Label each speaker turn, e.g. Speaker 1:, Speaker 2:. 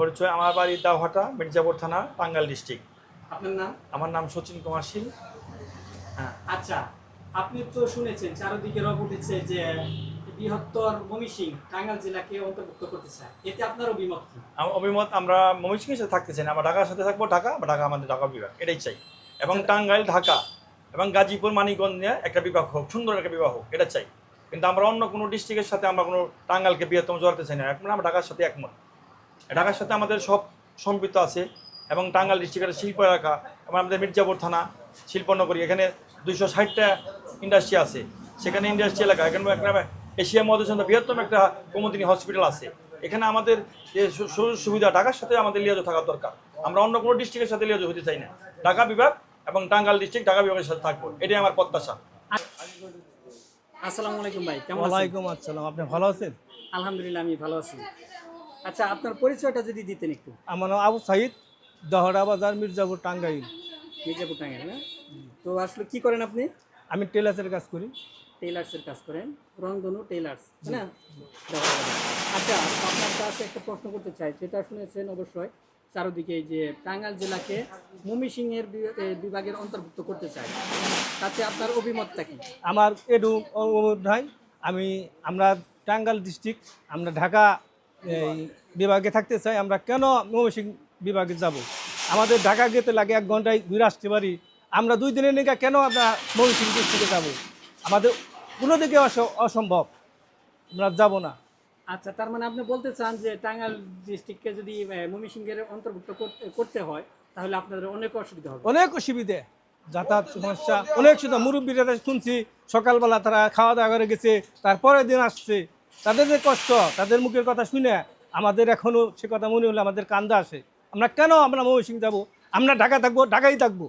Speaker 1: পরিচয় আমার বাড়ি দাওহাটা মির্জাপুর থানা টাঙ্গাল ডিস্ট্রিক্ট।
Speaker 2: আপনার নাম?
Speaker 1: আমার নাম সচিন কুমার শীল। হ্যাঁ
Speaker 2: আচ্ছা আপনি তো শুনেছেন চারদিকে রব উঠেছে যে বৃহত্তর মমিসিং টাঙ্গাইল জেলাকে অন্তর্ভুক্ত করতে চায়। এতে আপনার অভিমত কি?
Speaker 1: আমার অভিমত আমরা ময়মনসিংহের সাথে থাকতে চাই না আমরা ঢাকার সাথে থাকব ঢাকা বা ঢাকা আমাদের ঢাকা বিভাগ এটাই চাই। এবং টাঙ্গাইল ঢাকা এবং গাজীপুর মানিকগঞ্জ নিয়ে একটা বিভাগ হোক সুন্দর একটা বিবাহ হোক এটা চাই। কিন্তু আমরা অন্য কোনো ডিস্ট্রিক্টের সাথে আমরা কোনো টাঙ্গালকে বৃহত্তম জড়াতে চাই না এখন আমরা ঢাকার সাথে একমত। ঢাকার সাথে আমাদের সব সম্পৃক্ত আছে এবং টাঙ্গাইল ডিস্ট্রিক্টের শিল্প এলাকা এবং আমাদের মির্জাপুর থানা শিল্পনগরী এখানে দুইশো ষাটটা ইন্ডাস্ট্রি আছে। সেখানে ইন্ডাস্ট্রি এলাকা এখানে এখানে এশিয়া মহাদেশের বৃহত্তম একটা কুমুদিনী হসপিটাল আছে। এখানে আমাদের যে সুযোগ সুবিধা ঢাকার সাথে আমাদের লিয়াজো থাকা দরকার। আমরা অন্য কোনো ডিস্ট্রিক্টের সাথে লিয়াজো হতে চাই না। ঢাকা বিভাগ এবং টাঙ্গাইল ডিস্ট্রিক্ট ঢাকা বিভাগের সাথে থাকব। এটাই আমার প্রত্যাশা।
Speaker 2: আসসালামু আলাইকুম ভাই কেমন আছেন?
Speaker 3: ওয়ালাইকুম আসসালাম। আপনি ভালো আছেন?
Speaker 2: আলহামদুলিল্লাহ আমি ভালো আছি। আচ্ছা আপনার পরিচয়টা যদি দিতেন একটু।
Speaker 3: আমার নাম আবু সাহিদ দহরা বাজার মির্জাপুর টাঙ্গাইল।
Speaker 2: মির্জাপুর টাঙ্গাইল না তো আসলে কি করেন আপনি?
Speaker 3: আমি টেলার্সের কাজ করি।
Speaker 2: টেইলার্সের কাজ করেন। রংধনু টেইলার্স তাই না? আচ্ছা আপনার কাছে একটা প্রশ্ন করতে চাই যেটা শুনেছেন অবশ্যই। চারদিকে এই যে টাঙ্গাইল জেলাকে মমিসিংহের বি- এ, বিভাগের অন্তর্ভুক্ত করতে চাই। তাতে আপনার অভিমতটা কি?
Speaker 3: আমার এডু অনুরোধ নাই। আমি আমরা টাঙ্গাইল ডিস্ট্রিক্ট আমরা ঢাকা এই, বিভাগে থাকতে চাই আমরা কেন ময়মনসিং বিভাগে যাব? আমাদের ঢাকা যেতে লাগে এক ঘন্টায় ঘুরে আসতে পারি আমরা দুই দিনের নিকা কেন আমরা ময়মনসিং ডিস্ট্রিক্টে যাব? আমাদের কোনো দিকে অস- অসম্ভব। আমরা যাব না।
Speaker 2: আচ্ছা তার মানে আপনি বলতে চান যে টাঙ্গাইল ডিস্ট্রিক্টকে যদি মমিসিংহের অন্তর্ভুক্ত করতে করতে হয় তাহলে আপনাদের অনেক অসুবিধা হবে।
Speaker 3: অনেক অসুবিধে। যাতায়াত সমস্যা অনেক সুবিধা। মুরব্বীরা শুনছি সকালবেলা তারা খাওয়া দাওয়া করে গেছে তারপরের দিন আসছে। তাদের যে কষ্ট, তাদের মুখের কথা শুনে আমাদের এখনও সে কথা মনে হলে আমাদের কান্দা আসে। আমরা কেন আমরা ময়মনসিং যাব? আমরা ঢাকা থাকব, ঢাকাই থাকব।